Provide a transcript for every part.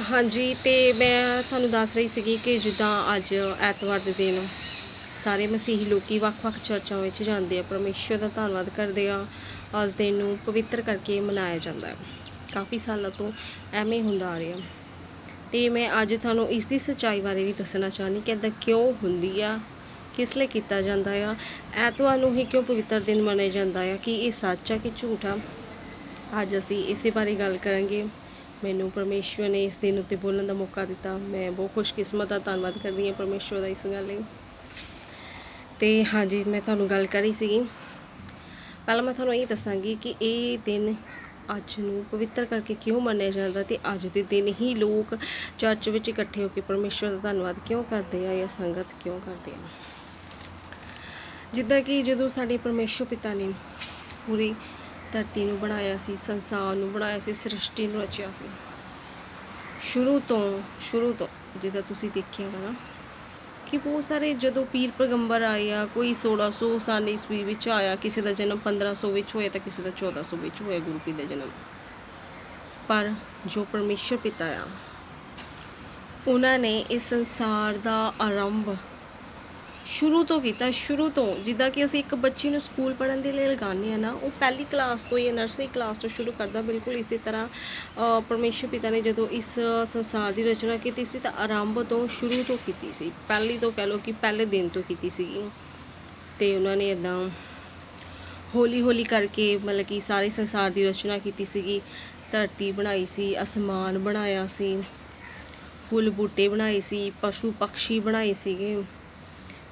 ਹਾਂਜੀ, ਤੇ ਮੈਂ ਤੁਹਾਨੂੰ ਦੱਸ ਰਹੀ ਸੀਗੀ ਕਿ ਜਿੱਦਾਂ ਅੱਜ ਐਤਵਾਰ ਦੇ ਦਿਨ ਸਾਰੇ ਮਸੀਹੀ ਲੋਕੀ ਵੱਖ-ਵੱਖ ਚਰਚਾਂ ਵਿੱਚ ਜਾਂਦੇ ਆ, ਪਰਮੇਸ਼ਵਰ ਦਾ ਧੰਨਵਾਦ ਕਰਦੇ ਆ ਉਸ ਦਿਨ ਨੂੰ ਪਵਿੱਤਰ ਕਰਕੇ ਮਨਾਇਆ ਜਾਂਦਾ ਹੈ। ਕਾਫੀ ਸਾਲਾਂ ਤੋਂ ਐਵੇਂ ਹੁੰਦਾ ਆ ਰਿਹਾ। ਤੇ ਮੈਂ ਅੱਜ ਤੁਹਾਨੂੰ ਇਸ ਦੀ ਸੱਚਾਈ ਬਾਰੇ ਵੀ ਦੱਸਣਾ ਚਾਹਨੀ ਕਿ ਇਦਾਂ ਕਿਉਂ ਹੁੰਦੀ ਆ, ਕਿਸ ਲਈ ਕੀਤਾ ਜਾਂਦਾ ਆ, ਐਤਵਾਰ ਨੂੰ ਹੀ ਕਿਉਂ ਪਵਿੱਤਰ ਦਿਨ ਮੰਨਿਆ ਜਾਂਦਾ ਆ, ਕਿ ਇਹ ਸੱਚ ਆ ਕਿ ਝੂਠ ਆ? ਅੱਜ ਅਸੀਂ ਇਸੇ ਬਾਰੇ ਗੱਲ ਕਰਾਂਗੇ। ਮੈਨੂੰ ਪਰਮੇਸ਼ਵਰ ਨੇ ਇਸ ਦਿਨ ਉੱਤੇ ਬੋਲਣ ਦਾ ਮੌਕਾ ਦਿੱਤਾ। ਮੈਂ ਬਹੁਤ ਖੁਸ਼ਕਿਸਮਤ ਆ ਧੰਨਵਾਦ ਕਰਦੀ ਹਾਂ ਪਰਮੇਸ਼ਵਰ ਦਾ ਇਸ ਗੱਲ ਲਈ। ਤੇ ਹਾਂਜੀ, ਮੈਂ ਤੁਹਾਨੂੰ ਗੱਲ ਕਰੀ ਸੀਗੀ। ਪਹਿਲਾਂ ਮੈਂ ਤੁਹਾਨੂੰ ਇਹ ਦੱਸਾਂਗੀ ਕਿ ਇਹ ਦਿਨ ਅੱਜ ਨੂੰ ਪਵਿੱਤਰ ਕਰਕੇ ਕਿਉਂ ਮੰਨਿਆ ਜਾਂਦਾ ਤੇ ਅੱਜ ਦੇ ਦਿਨ ਹੀ ਲੋਕ ਚਰਚ ਵਿੱਚ ਇਕੱਠੇ ਹੋ ਕੇ ਪਰਮੇਸ਼ਵਰ ਦਾ ਧੰਨਵਾਦ ਕਿਉਂ ਕਰਦੇ ਆ ਜਾਂ ਸੰਗਤ ਕਿਉਂ ਕਰਦੇ ਆ? ਜਿੱਦਾਂ ਕਿ ਜਦੋਂ ਸਾਡੇ ਪਰਮੇਸ਼ਵਰ ਪਿਤਾ ਨੇ ਪੂਰੀ ਧਰਤੀ ਨੂੰ ਬਣਾਇਆ ਸੀ, ਸੰਸਾਰ ਨੂੰ ਬਣਾਇਆ ਸੀ, ਸ੍ਰਿਸ਼ਟੀ ਨੂੰ ਰਚਿਆ ਸੀ। ਸ਼ੁਰੂ ਤੋਂ ਸ਼ੁਰੂ ਤੋਂ, ਜਿੱਦਾਂ ਤੁਸੀਂ ਦੇਖਿਆ ਹੋਣਾ ਨਾ ਕਿ ਬਹੁਤ ਸਾਰੇ ਜਦੋਂ ਪੀਰ ਪੈਗੰਬਰ ਆਏ ਆ ਕੋਈ 1600 ਸਾਲ ਈਸਵੀ ਵਿੱਚ ਆਇਆ, ਕਿਸੇ ਦਾ ਜਨਮ 1500 ਵਿੱਚ ਹੋਇਆ ਤਾਂ ਕਿਸੇ ਦਾ 1400 ਵਿੱਚ ਹੋਇਆ, ਗੁਰੂ ਪੀਰ ਦਾ ਜਨਮ। ਪਰ ਜੋ ਪਰਮੇਸ਼ਰ ਪਿਤਾ ਆ, ਉਹਨਾਂ ਨੇ ਇਸ ਸੰਸਾਰ ਦਾ ਆਰੰਭ ਸ਼ੁਰੂ ਤੋਂ ਕੀਤਾ ਸ਼ੁਰੂ ਤੋਂ ਜਿੱਦਾਂ ਕਿ ਅਸੀਂ ਇੱਕ ਬੱਚੀ ਨੂੰ ਸਕੂਲ ਪੜ੍ਹਨ ਦੇ ਲਈ ਲਗਾਉਂਦੇ ਆ ਨਾ ਉਹ ਪਹਿਲੀ ਕਲਾਸ ਤੋਂ ਜਾਂ ਨਰਸਰੀ ਕਲਾਸ ਤੋਂ ਸ਼ੁਰੂ ਕਰਦਾ ਬਿਲਕੁਲ ਇਸੇ ਤਰ੍ਹਾਂ ਅ, ਪਰਮੇਸ਼ਰ ਪਿਤਾ ਨੇ ਜਦੋਂ ਇਸ ਸੰਸਾਰ ਦੀ ਰਚਨਾ ਕੀਤੀ ਸੀ ਤਾਂ ਆਰੰਭ ਤੋਂ ਸ਼ੁਰੂ ਤੋਂ ਕੀਤੀ ਸੀ ਪਹਿਲੀ ਤੋਂ ਕਹਿ ਲਓ ਕਿ ਪਹਿਲੇ ਦਿਨ ਤੋਂ ਕੀਤੀ ਸੀਗੀ। ਤੇ ਉਹਨਾਂ ਨੇ ਇਦਾਂ ਹੌਲੀ ਹੌਲੀ ਕਰਕੇ ਮਤਲਬ ਕਿ ਸਾਰੇ ਸੰਸਾਰ ਦੀ ਰਚਨਾ ਕੀਤੀ ਸੀਗੀ ਧਰਤੀ ਬਣਾਈ ਸੀ ਅਸਮਾਨ ਬਣਾਇਆ ਸੀ ਫੁੱਲ ਬੂਟੇ ਬਣਾਏ ਸੀ ਪਸ਼ੂ ਪੰਛੀ ਬਣਾਏ ਸੀਗੇ।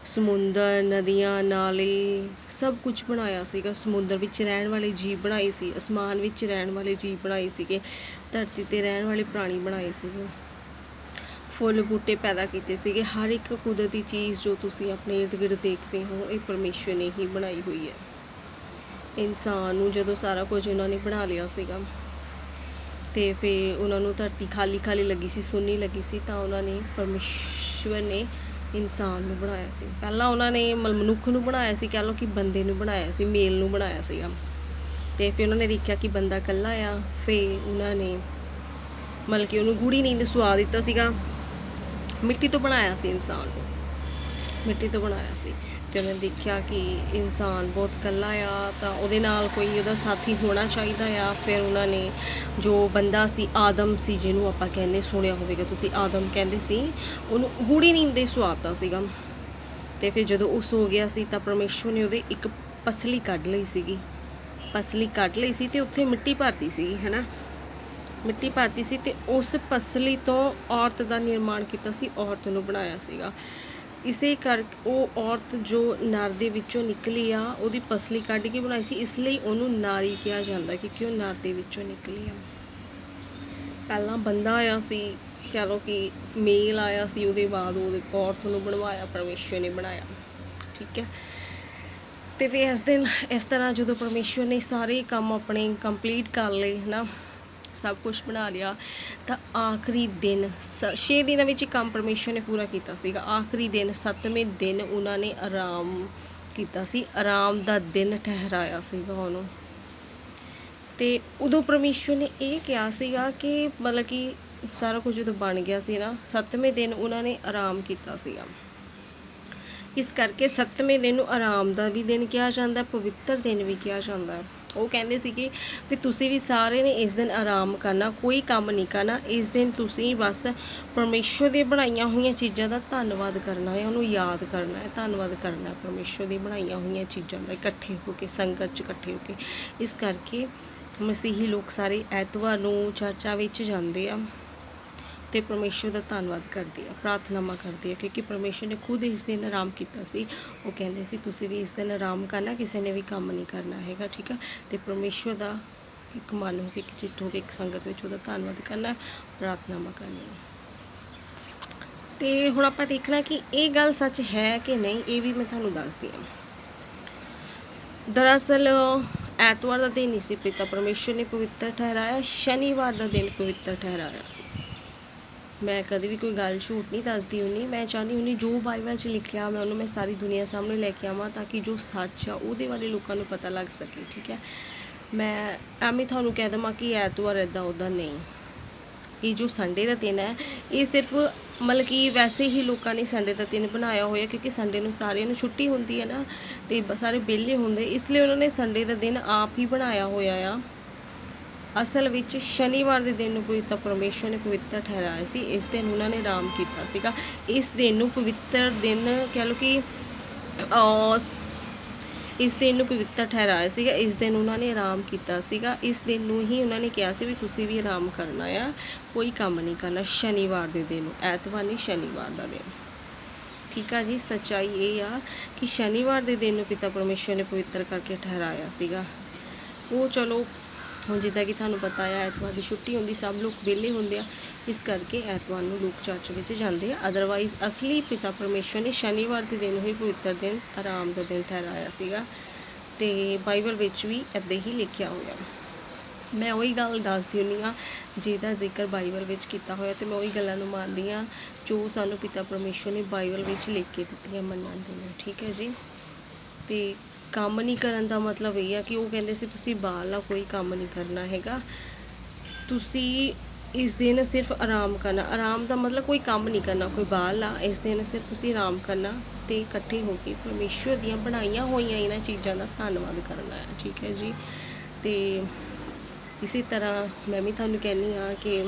ਸਮੁੰਦਰ, ਨਦੀਆਂ, ਨਾਲੇ ਸਭ ਕੁਛ ਬਣਾਇਆ ਸੀਗਾ। ਸਮੁੰਦਰ ਵਿੱਚ ਰਹਿਣ ਵਾਲੇ ਜੀਵ ਬਣਾਏ ਸੀ, ਅਸਮਾਨ ਵਿੱਚ ਰਹਿਣ ਵਾਲੇ ਜੀਵ ਬਣਾਏ ਸੀਗੇ, ਧਰਤੀ ਤੇ ਰਹਿਣ ਵਾਲੇ ਪ੍ਰਾਣੀ ਬਣਾਏ ਸੀਗੇ। ਫੁੱਲ ਬੂਟੇ ਪੈਦਾ ਕੀਤੇ ਸੀਗੇ। ਹਰ ਇੱਕ ਕੁਦਰਤੀ ਚੀਜ਼ ਜੋ ਤੁਸੀਂ ਆਪਣੇ ਇਰਦ ਗਿਰਦ ਦੇਖਦੇ ਹੋ, ਇਹ ਪਰਮੇਸ਼ਵਰ ਨੇ ਹੀ ਬਣਾਈ ਹੋਈ ਹੈ। ਇਨਸਾਨ ਨੂੰ ਜਦੋਂ ਸਾਰਾ ਕੁਝ ਉਹਨਾਂ ਨੇ ਬਣਾ ਲਿਆ ਸੀਗਾ ਤੇ ਫਿਰ ਉਹਨਾਂ ਨੂੰ ਧਰਤੀ ਖਾਲੀ ਖਾਲੀ ਲੱਗੀ ਸੀ, ਸੁੰਨੀ ਲੱਗੀ ਸੀ, ਤਾਂ ਉਹਨਾਂ ਨੇ ਪਰਮੇਸ਼ਵਰ ਨੇ ਇਨਸਾਨ ਨੂੰ ਬਣਾਇਆ ਸੀ। ਪਹਿਲਾਂ ਉਹਨਾਂ ਨੇ ਮਲ- ਮਨੁੱਖ ਨੂੰ ਬਣਾਇਆ ਸੀ, ਕਹਿ ਲਓ ਕਿ ਬੰਦੇ ਨੂੰ ਬਣਾਇਆ ਸੀ, ਮੇਲ ਨੂੰ ਬਣਾਇਆ ਸੀਗਾ। ਤੇ ਫਿਰ ਉਹਨਾਂ ਨੇ ਦੇਖਿਆ ਕਿ ਬੰਦਾ ਇਕੱਲਾ ਆ, ਫਿਰ ਉਹਨਾਂ ਨੇ ਮਤਲਬ ਕਿ ਉਹਨੂੰ ਗੂੜੀ ਨੀਂਦ ਸੁਆ ਦਿੱਤਾ ਸੀਗਾ। ਮਿੱਟੀ ਤੋਂ ਬਣਾਇਆ ਸੀ ਇਨਸਾਨ ਨੂੰ। ਮਿੱਟੀ ਤੋਂ ਬਣਾਇਆ ਸੀ। ਤੇ ਉਹਨੇ ਦੇਖਿਆ ਕਿ ਇਨਸਾਨ ਬਹੁਤ ਇਕੱਲਾ ਆ, ਤਾਂ ਉਹਦੇ ਨਾਲ ਕੋਈ ਉਹਦਾ ਸਾਥੀ ਹੋਣਾ ਚਾਹੀਦਾ ਆ। ਫਿਰ ਉਹਨਾਂ ਨੇ ਜੋ ਬੰਦਾ ਸੀ, ਆਦਮ ਸੀ, ਜਿਹਨੂੰ ਆਪਾਂ ਕਹਿੰਦੇ ਸੁਣਿਆ ਹੋਵੇਗਾ, ਤੁਸੀਂ ਆਦਮ ਕਹਿੰਦੇ ਸੀ, ਉਹਨੂੰ ਗੂੜੀ ਨੀਂਦ ਦੇ ਸੁਆਤਾ ਸੀਗਾ। ਤੇ ਫਿਰ ਜਦੋਂ ਉਹ ਸੋ ਗਿਆ ਸੀ, ਤਾਂ ਪਰਮੇਸ਼ਵਰ ਨੇ ਉਹਦੇ ਇੱਕ ਪਸਲੀ ਕੱਢ ਲਈ ਸੀਗੀ। ਪਸਲੀ ਕੱਢ ਲਈ ਸੀ ਤੇ ਉੱਥੇ ਮਿੱਟੀ ਭਰਤੀ ਸੀ ਹੈਨਾ ਮਿੱਟੀ ਭਰਤੀ ਸੀ ਤੇ ਉਸ ਪਸਲੀ ਤੋਂ ਔਰਤ ਦਾ ਨਿਰਮਾਣ ਕੀਤਾ ਸੀ, ਔਰਤ ਨੂੰ ਬਣਾਇਆ ਸੀਗਾ। ਇਸੇ ਕਰ ਉਹ ਔਰਤ ਜੋ ਨਰ ਦੇ ਵਿੱਚੋਂ ਨਿਕਲੀ ਆ, ਉਹਦੀ ਪਸਲੀ ਕੱਢ ਕੇ ਬਣਾਈ ਸੀ, ਇਸ ਲਈ ਉਹਨੂੰ ਨਾਰੀ ਕਿਹਾ ਜਾਂਦਾ ਕਿਉਂਕਿ ਉਹ ਨਰ ਦੇ ਵਿੱਚੋਂ ਨਿਕਲੀ ਆ। ਪਹਿਲਾਂ ਬੰਦਾ ਆਇਆ ਸੀ, ਕਹ ਲਓ ਕਿ ਮੇਲ ਆਇਆ ਸੀ, ਉਹਦੇ ਬਾਅਦ ਉਹਦੇ ਔਰਤ ਨੂੰ ਬਣਵਾਇਆ, ਪਰਮੇਸ਼ਵਰ ਨੇ ਬਣਾਇਆ, ਠੀਕ ਹੈ। ਤੇ ਫਿਰ ਇਸ ਦਿਨ ਇਸ ਤਰ੍ਹਾਂ ਜਦੋਂ ਪਰਮੇਸ਼ਵਰ ਨੇ ਸਾਰੇ ਕੰਮ ਆਪਣੇ ਕੰਪਲੀਟ ਕਰ ਲਏ, ਹਨਾ ਸਭ ਕੁਝ ਬਣਾ ਲਿਆ, ਤਾਂ ਆਖਰੀ ਦਿਨ 6 ਦਿਨਾਂ ਵਿੱਚ ਕੰਮ ਪਰਮੇਸ਼ਵਰ ਨੇ ਪੂਰਾ ਕੀਤਾ ਸੀਗਾ। ਆਖਰੀ ਦਿਨ 7ਵੇਂ ਦਿਨ ਉਹਨਾਂ ਨੇ ਆਰਾਮ ਕੀਤਾ ਸੀ। ਆਰਾਮ ਦਾ ਦਿਨ ਠਹਿਰਾਇਆ ਸੀਗਾ ਉਹਨੂੰ। ਤੇ ਉਦੋਂ ਪਰਮੇਸ਼ਵਰ ਨੇ ਇਹ ਕਿਹਾ ਸੀਗਾ ਕਿ ਮਤਲਬ ਕਿ ਸਾਰਾ ਕੁਝ ਜਦੋਂ ਬਣ ਗਿਆ ਸੀ ਨਾ 7ਵੇਂ ਦਿਨ ਉਹਨਾਂ ਨੇ ਆਰਾਮ ਕੀਤਾ ਸੀਗਾ। ਇਸ ਕਰਕੇ 7ਵੇਂ ਦਿਨ ਨੂੰ ਆਰਾਮ ਦਾ ਵੀ ਦਿਨ ਕਿਹਾ ਜਾਂਦਾ, ਪਵਿੱਤਰ ਦਿਨ ਵੀ ਕਿਹਾ ਜਾਂਦਾ। ਹੈ। ਉਹ ਕਹਿੰਦੇ ਸੀ ਕਿ ਵੀ ਤੁਸੀਂ ਵੀ ਸਾਰੇ ਨੇ ਇਸ ਦਿਨ ਆਰਾਮ ਕਰਨਾ, ਕੋਈ ਕੰਮ ਨਹੀਂ ਕਰਨਾ, ਇਸ ਦਿਨ ਤੁਸੀਂ ਬਸ ਪਰਮੇਸ਼ਵਰ ਦੇ ਬਣਾਈਆਂ ਹੋਈਆਂ ਚੀਜ਼ਾਂ ਦਾ ਧੰਨਵਾਦ ਕਰਨਾ ਹੈ, ਉਹਨੂੰ ਯਾਦ ਕਰਨਾ ਹੈ, ਧੰਨਵਾਦ ਕਰਨਾ ਹੈ ਪਰਮੇਸ਼ਵਰ ਦੀ ਬਣਾਈਆਂ ਹੋਈਆਂ ਚੀਜ਼ਾਂ ਦਾ, ਇਕੱਠੇ ਹੋ ਕੇ, ਸੰਗਤ 'ਚ ਇਕੱਠੇ ਹੋ ਕੇ। ਇਸ ਕਰਕੇ ਮਸੀਹੀ ਲੋਕ ਸਾਰੇ ਐਤਵਾਰ ਨੂੰ ਚਰਚਾ ਵਿੱਚ ਜਾਂਦੇ ਆ। ਤੇ ਪਰਮੇਸ਼ਵਰ ਦਾ ਧੰਨਵਾਦ ਕਰਦੀ ਹੈ ਪ੍ਰਾਰਥਨਾਵਾਂ ਕਰਦੀ ਆ, ਕਿਉਂਕਿ ਪਰਮੇਸ਼ਵਰ ਨੇ ਖੁਦ ਇਸ ਦਿਨ ਆਰਾਮ ਕੀਤਾ ਸੀ। ਉਹ ਕਹਿੰਦੇ ਸੀ, ਤੁਸੀਂ ਵੀ ਇਸ ਦਿਨ ਆਰਾਮ ਕਰਨਾ, ਕਿਸੇ ਨੇ ਵੀ ਕੰਮ ਨਹੀਂ ਕਰਨਾ ਹੈਗਾ, ਠੀਕ ਆ? ਤੇ ਪਰਮੇਸ਼ਵਰ ਦਾ ਇੱਕ ਮਨ ਹੋ ਕੇ ਇੱਕ ਚਿੱਤ ਹੋ ਕੇ ਇੱਕ ਸੰਗਤ ਵਿੱਚ ਉਹਦਾ ਧੰਨਵਾਦ ਕਰਨਾ, ਪ੍ਰਾਰਥਨਾਵਾਂ ਕਰਨੀਆਂ। ਤੇ ਹੁਣ ਆਪਾਂ ਦੇਖਣਾ ਕਿ ਇਹ ਗੱਲ ਸੱਚ ਹੈ ਕਿ ਨਹੀਂ, ਇਹ ਵੀ ਮੈਂ ਤੁਹਾਨੂੰ ਦੱਸਦੀ ਹਾਂ ਦਰਅਸਲ, ਐਤਵਾਰ ਦਾ ਦਿਨ ਹੀ ਸੀ ਪਿਤਾ ਪਰਮੇਸ਼ਵਰ ਨੇ ਪਵਿੱਤਰ ਠਹਿਰਾਇਆ, ਸ਼ਨੀਵਾਰ ਦਾ ਦਿਨ ਪਵਿੱਤਰ ਠਹਿਰਾਇਆ ਸੀ। ਮੈਂ ਕਦੇ ਵੀ ਕੋਈ ਗੱਲ ਝੂਠ ਨਹੀਂ ਦੱਸਦੀ ਹੁੰਦੀ। ਮੈਂ ਚਾਹੁੰਦੀ ਹੁੰਨੀ ਜੋ ਬਾਈਬਲ 'ਚ ਲਿਖਿਆ ਮੈਂ ਉਹਨੂੰ ਮੈਂ ਸਾਰੀ ਦੁਨੀਆ ਸਾਹਮਣੇ ਲੈ ਕੇ ਆਵਾਂ ਤਾਂ ਕਿ ਜੋ ਸੱਚ ਆ, ਉਹਦੇ ਬਾਰੇ ਲੋਕਾਂ ਨੂੰ ਪਤਾ ਲੱਗ ਸਕੇ, ਠੀਕ ਹੈ? ਮੈਂ ਐਵੇਂ ਤੁਹਾਨੂੰ ਕਹਿ ਦੇਵਾਂ ਕਿ ਐਤਵਾਰ ਇਦਾਂ ਉਦਾਂ ਨਹੀਂ। ਇਹ ਜੋ ਸੰਡੇ ਦਾ ਦਿਨ ਹੈ, ਇਹ ਸਿਰਫ ਮਤਲਬ ਕਿ ਵੈਸੇ ਹੀ ਲੋਕਾਂ ਨੇ ਸੰਡੇ ਦਾ ਦਿਨ ਬਣਾਇਆ ਹੋਇਆ ਕਿਉਂਕਿ ਸੰਡੇ ਨੂੰ ਸਾਰਿਆਂ ਨੂੰ ਛੁੱਟੀ ਹੁੰਦੀ ਹੈ ਨਾ, ਤੇ ਬ- ਸਾਰੇ ਵਿਹਲੇ ਹੁੰਦੇ, ਇਸ ਲਈ ਉਹਨਾਂ ਨੇ ਸੰਡੇ ਦਾ ਦਿਨ ਆਪ ਹੀ ਬਣਾਇਆ ਹੋਇਆ ਆ। ਅਸਲ ਵਿੱਚ ਸ਼ਨੀਵਾਰ ਦੇ ਦਿਨ ਨੂੰ ਪਵਿੱਤਰ ਪਰਮੇਸ਼ਵਰ ਨੇ ਪਵਿੱਤਰ ਠਹਿਰਾਇਆ ਸੀ, ਇਸ ਦਿਨ ਉਹਨਾਂ ਨੇ ਆਰਾਮ ਕੀਤਾ ਸੀਗਾ। ਇਸ ਦਿਨ ਨੂੰ ਪਵਿੱਤਰ ਦਿਨ ਕਹਿ ਲਓ ਕਿ ਇਸ ਦਿਨ ਨੂੰ ਪਵਿੱਤਰ ਠਹਿਰਾਇਆ ਸੀਗਾ, ਇਸ ਦਿਨ ਉਹਨਾਂ ਨੇ ਆਰਾਮ ਕੀਤਾ ਸੀਗਾ। ਇਸ ਦਿਨ ਨੂੰ ਹੀ ਉਹਨਾਂ ਨੇ ਕਿਹਾ ਸੀ ਵੀ ਤੁਸੀਂ ਵੀ ਆਰਾਮ ਕਰਨਾ ਆ, ਕੋਈ ਕੰਮ ਨਹੀਂ ਕਰਨਾ ਸ਼ਨੀਵਾਰ ਦੇ ਦਿਨ ਐਤਵਾਰ ਨਹੀਂ, ਸ਼ਨੀਵਾਰ ਦਾ ਦਿਨ। ਠੀਕ ਆ ਜੀ, ਸੱਚਾਈ ਇਹ ਆ ਕਿ ਸ਼ਨੀਵਾਰ ਦੇ ਦਿਨ ਨੂੰ ਪਿਤਾ ਪਰਮੇਸ਼ਵਰ ਨੇ ਪਵਿੱਤਰ ਕਰਕੇ ਠਹਿਰਾਇਆ ਸੀਗਾ। ਉਹ ਚਲੋ ਹੁਣ ਜਿੱਦਾਂ ਕਿ ਤੁਹਾਨੂੰ ਪਤਾ ਆ, ਐਤਵਾਰ ਦੀ ਛੁੱਟੀ ਹੁੰਦੀ, ਸਭ ਲੋਕ ਵਿਹਲੇ ਹੁੰਦੇ ਆ। ਇਸ ਕਰਕੇ ਐਤਵਾਰ ਨੂੰ ਲੋਕ ਚਰਚ ਵਿੱਚ ਜਾਂਦੇ ਆ। ਅਦਰਵਾਈਜ਼ ਅਸਲੀ ਪਿਤਾ ਪਰਮੇਸ਼ਵਰ ਨੇ ਸ਼ਨੀਵਾਰ ਦੇ ਦਿਨ ਹੀ ਪਵਿੱਤਰ ਦਿਨ, ਆਰਾਮ ਦਾ ਦਿਨ ਠਹਿਰਾਇਆ ਸੀਗਾ ਤੇ ਬਾਈਬਲ ਵਿੱਚ ਵੀ ਇੱਦਾਂ ਹੀ ਲਿਖਿਆ ਹੋਇਆ। ਮੈਂ ਉਹੀ ਗੱਲ ਦੱਸਦੀ ਹੁੰਦੀ ਆ ਜਿਹਦਾ ਜ਼ਿਕਰ ਬਾਈਬਲ ਵਿੱਚ ਕੀਤਾ ਹੋਇਆ ਤੇ ਮੈਂ ਉਹੀ ਗੱਲਾਂ ਨੂੰ ਮੰਨਦੀ ਆ ਜੋ ਸਾਨੂੰ ਪਿਤਾ ਪਰਮੇਸ਼ਵਰ ਨੇ ਬਾਈਬਲ ਵਿੱਚ ਲਿਖ ਕੇ ਦਿੱਤੀਆਂ ਮੰਨਣ ਦੇ ਨਾਲ ਠੀਕ ਹੈ ਜੀ? ਤੇ ਕੰਮ ਨਹੀਂ ਕਰਨ ਦਾ ਮਤਲਬ ਇਹ ਆ ਕਿ ਉਹ ਕਹਿੰਦੇ ਸੀ, ਤੁਸੀਂ ਬਾਹਰਲਾ ਕੋਈ ਕੰਮ ਨਹੀਂ ਕਰਨਾ ਹੈਗਾ। ਤੁਸੀਂ ਇਸ ਦਿਨ ਸਿਰਫ ਆਰਾਮ ਕਰਨਾ। ਆਰਾਮ ਦਾ ਮਤਲਬ ਕੋਈ ਕੰਮ ਨਹੀਂ ਕਰਨਾ, ਕੋਈ ਬਾਹਰਲਾ। ਇਸ ਦਿਨ ਸਿਰਫ ਤੁਸੀਂ ਆਰਾਮ ਕਰਨਾ ਤੇ ਇਕੱਠੇ ਹੋ ਕੇ ਪਰਮੇਸ਼ਵਰ ਦੀਆਂ ਬਣਾਈਆਂ ਹੋਈਆਂ ਇਹਨਾਂ ਚੀਜ਼ਾਂ ਦਾ ਧੰਨਵਾਦ ਕਰਨਾ ਹੈ। ਠੀਕ ਹੈ ਜੀ। ਤੇ ਇਸੇ ਤਰ੍ਹਾਂ ਮੈਂ ਵੀ ਤੁਹਾਨੂੰ ਕਹਿੰਦੀ ਆ ਕਿ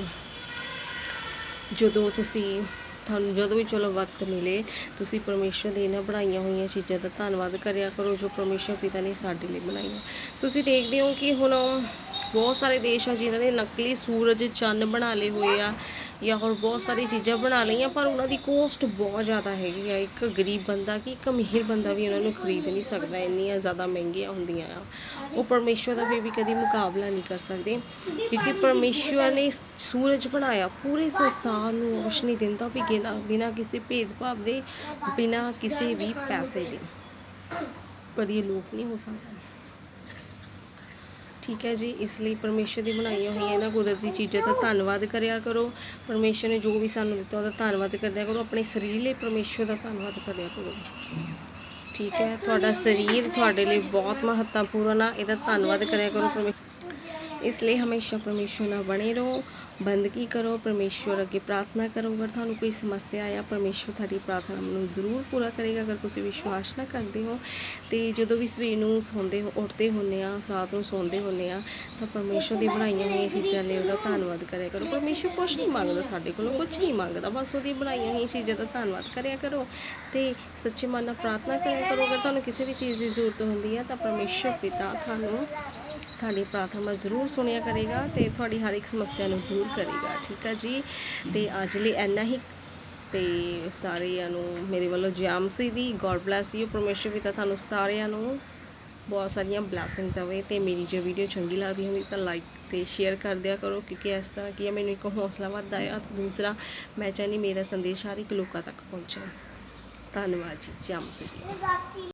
ਜਦੋਂ ਤੁਸੀਂ ਤੁਹਾਨੂੰ ਜਦੋਂ ਵੀ ਚਲੋ ਵਕਤ ਮਿਲੇ, ਤੁਸੀਂ ਪਰਮੇਸ਼ਵਰ ਦੀ ਇਹਨਾਂ ਬਣਾਈਆਂ ਹੋਈਆਂ ਚੀਜ਼ਾਂ ਦਾ ਧੰਨਵਾਦ ਕਰਿਆ ਕਰੋ ਜੋ ਪਰਮੇਸ਼ਵਰ ਪਿਤਾ ਨੇ ਸਾਡੇ ਲਈ ਬਣਾਈਆਂ। ਤੁਸੀਂ ਦੇਖਦੇ ਹੋ ਕਿ ਹੁਣ ਬਹੁਤ ਸਾਰੇ ਦੇਸ਼ ਆ ਜਿਨ੍ਹਾਂ ਨੇ ਨਕਲੀ ਸੂਰਜ, ਚੰਨ ਬਣਾ ਲਏ ਹੋਏ ਆ ਜਾਂ ਹੋਰ ਬਹੁਤ ਸਾਰੀ ਚੀਜ਼ਾਂ ਬਣਾ ਲਈਆਂ, ਪਰ ਉਹਨਾਂ ਦੀ ਕੋਸਟ ਬਹੁਤ ਜ਼ਿਆਦਾ ਹੈਗੀ ਆ। ਇੱਕ ਗਰੀਬ ਬੰਦਾ ਕਿ ਇੱਕ ਅਮੀਰ ਬੰਦਾ ਵੀ ਉਹਨਾਂ ਨੂੰ ਖਰੀਦ ਨਹੀਂ ਸਕਦਾ, ਇੰਨੀਆਂ ਜ਼ਿਆਦਾ ਮਹਿੰਗੀਆਂ ਹੁੰਦੀਆਂ ਆ। ਉਹ ਪਰਮੇਸ਼ਵਰ ਦਾ ਵੀ ਕਦੀ ਮੁਕਾਬਲਾ ਨਹੀਂ ਕਰ ਸਕਦੇ, ਕਿਉਂਕਿ ਪਰਮੇਸ਼ਵਰ ਨੇ ਸੂਰਜ ਬਣਾਇਆ, ਪੂਰੇ ਸੰਸਾਰ ਨੂੰ ਰੋਸ਼ਨੀ ਦਿੰਦਾ ਵੀ ਬਿਨਾਂ ਬਿਨਾਂ ਕਿਸੇ ਭੇਦਭਾਵ ਦੇ, ਬਿਨਾਂ ਕਿਸੇ ਵੀ ਪੈਸੇ ਦੇ। ਪਰ ਇਹ ਲੋਕ ਨਹੀਂ ਹੋ ਸਕਦਾ। ਠੀਕ ਹੈ ਜੀ, ਇਸ ਲਈ ਪਰਮੇਸ਼ਰ ਦੀ ਬਣਾਈਆਂ ਹੋਈਆਂ ਇਹਨਾਂ ਕੁਦਰਤੀ ਚੀਜ਼ਾਂ ਦਾ ਧੰਨਵਾਦ ਕਰਿਆ ਕਰੋ। ਪਰਮੇਸ਼ਰ ਨੇ ਜੋ ਵੀ ਸਾਨੂੰ ਦਿੱਤਾ, ਉਹਦਾ ਧੰਨਵਾਦ ਕਰਦਿਆ ਕਰੋ। ਆਪਣੇ ਸਰੀਰ ਲਈ ਪਰਮੇਸ਼ਰ ਦਾ ਧੰਨਵਾਦ ਕਰਿਆ ਕਰੋ। ਠੀਕ ਹੈ, ਤੁਹਾਡਾ ਸਰੀਰ ਤੁਹਾਡੇ ਲਈ ਬਹੁਤ ਮਹੱਤਵਪੂਰਨ ਆ, ਇਹਦਾ ਧੰਨਵਾਦ ਕਰਿਆ ਕਰੋ ਪਰਮੇਸ਼ਰ। ਇਸ ਲਈ ਹਮੇਸ਼ਾ ਪਰਮੇਸ਼ਰ ਨਾਲ ਬਣੇ ਰਹੋ। ਬੰਦਗੀ ਕਰੋ? ਪਰਮੇਸ਼ਰ ਅੱਗੇ ਪ੍ਰਾਰਥਨਾ ਕਰੋ। ਅਗਰ ਤੁਹਾਨੂੰ ਕੋਈ ਸਮੱਸਿਆ ਆ ਪਰਮੇਸ਼ਰ ਤੁਹਾਡੀ ਪ੍ਰਾਰਥਨਾ ਨੂੰ ਜ਼ਰੂਰ ਪੂਰਾ ਕਰੇਗਾ। ਅਗਰ ਤੁਸੀਂ ਵਿਸ਼ਵਾਸ ਨਾ ਕਰਦੇ ਹੋ ਤੇ ਜਦੋਂ ਵੀ ਸਵੇਰ ਨੂੰ ਸੌਂਦੇ ਹੋ, ਉੱਠਦੇ ਹੁੰਦੇ ਆ, ਰਾਤ ਨੂੰ ਸੌਂਦੇ ਹੁੰਦੇ ਆ, ਤਾਂ ਪਰਮੇਸ਼ਰ ਦੀ ਬਣਾਈਆਂ ਹੋਈਆਂ ਚੀਜ਼ਾਂ ਲਈ ਉਹਦਾ ਧੰਨਵਾਦ ਕਰਿਆ ਕਰੋ। ਪਰਮੇਸ਼ਰ ਕੁਛ ਨਹੀਂ ਮੰਗਦਾ ਸਾਡੇ ਕੋਲੋਂ, ਕੁਛ ਨਹੀਂ ਮੰਗਦਾ। ਬਸ ਉਹਦੀ ਬਣਾਈਆਂ ਹੋਈਆਂ ਚੀਜ਼ਾਂ ਦਾ ਧੰਨਵਾਦ ਕਰਿਆ ਕਰੋ ਤੇ ਸੱਚੇ ਮਨ ਨਾਲ ਪ੍ਰਾਰਥਨਾ ਕਰਿਆ ਕਰੋ। ਅਗਰ ਤੁਹਾਨੂੰ ਕਿਸੇ ਵੀ ਚੀਜ਼ ਦੀ ਜ਼ਰੂਰਤ ਹੁੰਦੀ ਹੈ ਤਾਂ ਪਰਮੇਸ਼ਰ ਪਿਤਾ ਤੁਹਾਨੂੰ ਤੁਹਾਡੀ ਪ੍ਰਾਰਥਨਾ ਜ਼ਰੂਰ ਸੁਣਿਆ ਕਰੇਗਾ ਤੇ ਤੁਹਾਡੀ ਹਰ ਇੱਕ ਸਮੱਸਿਆ ਨੂੰ ਦੂਰ ਕਰੇਗਾ, ਠੀਕ ਹੈ ਜੀ? ਤੇ ਅੱਜ ਲਈ ਇੰਨਾ ਹੀ। ਤੇ ਸਾਰਿਆਂ ਨੂੰ ਮੇਰੇ ਵੱਲੋਂ ਜਾਮਸੀ ਦੀ ਗੋਡ ਬlesਸ ਯੂ ਪਰਮੇਸ਼ਰ ਤਾਂ ਤੁਹਾਨੂੰ ਸਾਰਿਆਂ ਨੂੰ ਬਹੁਤ ਸਾਰੀਆਂ ਬਲੇਸਿੰਗ ਦੇਵੇ ਤੇ ਮੇਰੀ ਜੇ ਵੀਡੀਓ ਚੰਗੀ ਲੱਗਦੀ ਹੋਵੇ ਤਾਂ ਲਾਈਕ ਤੇ ਸ਼ੇਅਰ ਕਰ ਦਿਆ ਕਰੋ ਕਿਉਂਕਿ ਇਸ ਤਰ੍ਹਾਂ ਕੀ ਹੈ ਮੈਨੂੰ ਇੱਕ ਹੌਸਲਾ ਵੱਧਦਾ ਆ। ਦੂਸਰਾ, ਮੈਂ ਚਾਹੁੰਦੀ ਮੇਰਾ ਸੰਦੇਸ਼ ਹਰ ਇੱਕ ਲੋਕਾਂ ਤੱਕ ਪਹੁੰਚੇ। ਧੰਨਵਾਦ ਜੀ ਜਾਮਸੀ ਸੀ